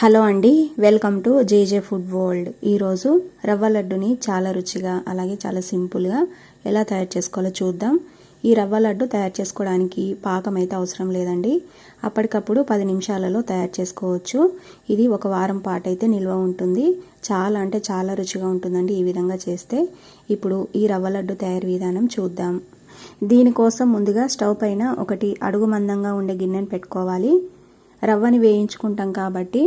Hello అండి welcome to JJ food world. ఈరోజు రవ్వ లడ్డుని చాలా రుచిగా అలాగే చాలా సింపుల్గా ఎలా తయారు చేసుకోవాలో చూద్దాం. ఈ రవ్వ లడ్డు తయారు చేసుకోవడానికి పాకం అయితే అవసరం లేదండి. అప్పటికప్పుడు పది నిమిషాలలో తయారు చేసుకోవచ్చు. ఇది ఒక వారం పాటు అయితే నిల్వ ఉంటుంది. చాలా అంటే చాలా రుచిగా ఉంటుందండి ఈ విధంగా చేస్తే. ఇప్పుడు ఈ రవ్వ లడ్డు తయారు విధానం చూద్దాం. దీనికోసం ముందుగా స్టవ్ పైన ఒకటి అడుగు మందంగా ఉండే గిన్నెను పెట్టుకోవాలి. రవ్వని వేయించుకుంటాం కాబట్టి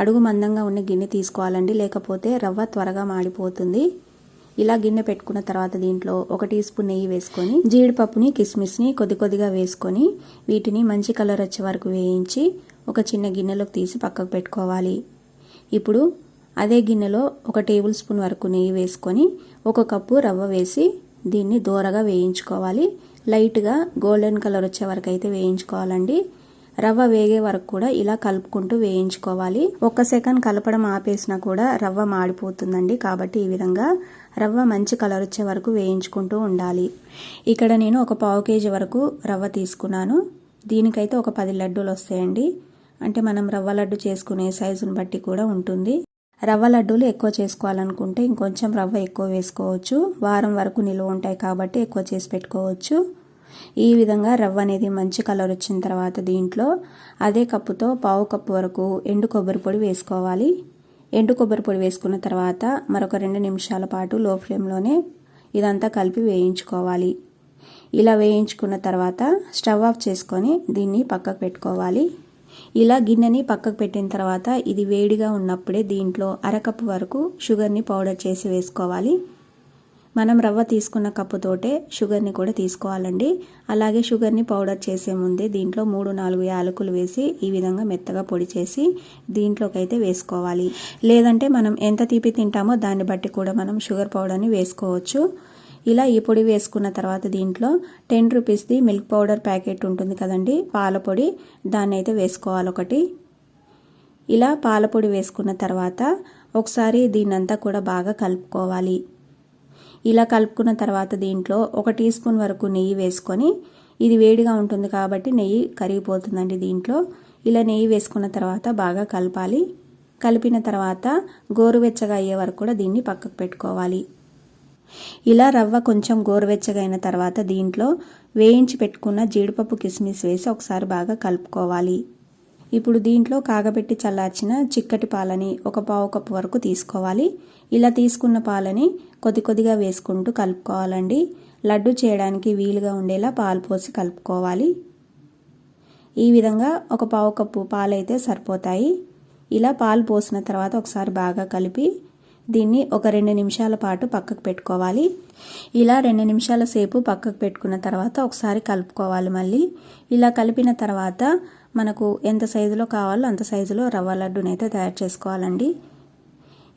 అడుగు మందంగా ఉన్న గిన్నె తీసుకోవాలండి. లేకపోతే రవ్వ త్వరగా మాడిపోతుంది. ఇలా గిన్నె పెట్టుకున్న తర్వాత దీంట్లో ఒక టీ స్పూన్ నెయ్యి వేసుకొని జీడిపప్పుని కిస్మిస్ని కొద్ది కొద్దిగా వేసుకొని వీటిని మంచి కలర్ వచ్చే వరకు వేయించి ఒక చిన్న గిన్నెలోకి తీసి పక్కకు పెట్టుకోవాలి. ఇప్పుడు అదే గిన్నెలో ఒక టేబుల్ స్పూన్ వరకు నెయ్యి వేసుకొని ఒక కప్పు రవ్వ వేసి దీన్ని దూరగా వేయించుకోవాలి. లైట్గా గోల్డెన్ కలర్ వచ్చే వరకు అయితే వేయించుకోవాలండి. రవ్వ వేగే వరకు కూడా ఇలా కలుపుకుంటూ వేయించుకోవాలి. ఒక్క సెకండ్ కలపడం ఆపేసినా కూడా రవ్వ మాడిపోతుందండి. కాబట్టి ఈ విధంగా రవ్వ మంచి కలర్ వచ్చే వరకు వేయించుకుంటూ ఉండాలి. ఇక్కడ నేను ఒక పావు కేజీ వరకు రవ్వ తీసుకున్నాను. దీనికైతే ఒక పది లడ్డూలు వస్తాయండి. అంటే మనం రవ్వ లడ్డు చేసుకునే సైజుని బట్టి కూడా ఉంటుంది. రవ్వ లడ్డూలు ఎక్కువ చేసుకోవాలనుకుంటే ఇంకొంచెం రవ్వ ఎక్కువ వేసుకోవచ్చు. వారం వరకు నిల్వ ఉంటాయి కాబట్టి ఎక్కువ చేసి పెట్టుకోవచ్చు. ఈ విధంగా రవ్వ అనేది మంచి కలర్ వచ్చిన తర్వాత దీంట్లో అదే కప్పుతో పావు కప్పు వరకు ఎండు కొబ్బరి పొడి వేసుకోవాలి. ఎండు కొబ్బరి పొడి వేసుకున్న తర్వాత మరొక రెండు నిమిషాల పాటు లో ఫ్లేమ్లోనే ఇదంతా కలిపి వేయించుకోవాలి. ఇలా వేయించుకున్న తర్వాత స్టవ్ ఆఫ్ చేసుకొని దీన్ని పక్కకు పెట్టుకోవాలి. ఇలా గిన్నెని పక్కకు పెట్టిన తర్వాత ఇది వేడిగా ఉన్నప్పుడే దీంట్లో అరకప్పు వరకు షుగర్ని పౌడర్ చేసి వేసుకోవాలి. మనం రవ్వ తీసుకున్న కప్పుతోటే షుగర్ని కూడా తీసుకోవాలండి. అలాగే షుగర్ని పౌడర్ చేసే ముందే దీంట్లో మూడు నాలుగు యాలకులు వేసి ఈ విధంగా మెత్తగా పొడి చేసి దీంట్లోకి అయితే వేసుకోవాలి. లేదంటే మనం ఎంత తీపి తింటామో దాన్ని బట్టి కూడా మనం షుగర్ పౌడర్ని వేసుకోవచ్చు. ఇలా ఈ పొడి వేసుకున్న తర్వాత దీంట్లో టెన్ రూపీస్ది మిల్క్ పౌడర్ ప్యాకెట్ ఉంటుంది కదండి పాల పొడి. దాన్ని అయితే వేసుకోవాలి ఒకటి. ఇలా పాల పొడి వేసుకున్న తర్వాత ఒకసారి దీన్నంతా కూడా బాగా కలుపుకోవాలి. ఇలా కలుపుకున్న తర్వాత దీంట్లో ఒక టీ స్పూన్ వరకు నెయ్యి వేసుకొని ఇది వేడిగా ఉంటుంది కాబట్టి నెయ్యి కరిగిపోతుందండి దీంట్లో. ఇలా నెయ్యి వేసుకున్న తర్వాత బాగా కలపాలి. కలిపిన తర్వాత గోరువెచ్చగా అయ్యే వరకు కూడా దీన్ని పక్కకు పెట్టుకోవాలి. ఇలా రవ్వ కొంచెం గోరువెచ్చగా అయిన తర్వాత దీంట్లో వేయించి పెట్టుకున్న జీడిపప్పు కిస్మిస్ వేసి ఒకసారి బాగా కలుపుకోవాలి. ఇప్పుడు దీంట్లో కాగబెట్టి చల్లార్చిన చిక్కటి పాలని ఒక పావు కప్పు వరకు తీసుకోవాలి. ఇలా తీసుకున్న పాలని కొద్ది కొద్దిగా వేసుకుంటూ కలుపుకోవాలండి. లడ్డు చేయడానికి వీలుగా ఉండేలా పాలు పోసి కలుపుకోవాలి. ఈ విధంగా ఒక పావు కప్పు పాలైతే సరిపోతాయి. ఇలా పాలు పోసిన తర్వాత ఒకసారి బాగా కలిపి దీన్ని ఒక రెండు నిమిషాల పాటు పక్కకు పెట్టుకోవాలి. ఇలా రెండు నిమిషాల సేపు పక్కకు పెట్టుకున్న తర్వాత ఒకసారి కలుపుకోవాలి మళ్ళీ. ఇలా కలిపిన తర్వాత మనకు ఎంత సైజులో కావాలో అంత సైజులో రవ్వ లడ్డునైతే తయారు చేసుకోవాలండి.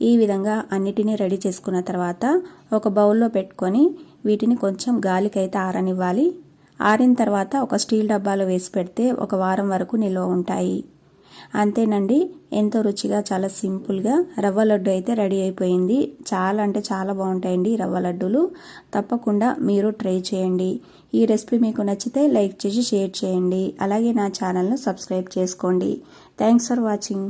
ఈ విధంగా అన్నిటినీ రెడీ చేసుకున్న తర్వాత ఒక బౌల్లో పెట్టుకొని వీటిని కొంచెం గాలికైతే ఆరనివ్వాలి. ఆరిన తర్వాత ఒక స్టీల్ డబ్బాలో వేసి పెడితే ఒక వారం వరకు నిల్వ ఉంటాయి. అంతేనండి ఎంతో రుచిగా చాలా సింపుల్గా రవ్వ లడ్డు అయితే రెడీ అయిపోయింది. చాలా అంటే చాలా బాగుంటాయండి రవ్వ లడ్డూలు. తప్పకుండా మీరు ట్రై చేయండి. ఈ రెసిపీ మీకు నచ్చితే లైక్ చేసి షేర్ చేయండి. అలాగే నా ఛానల్ను సబ్స్క్రైబ్ చేసుకోండి. Thanks for watching.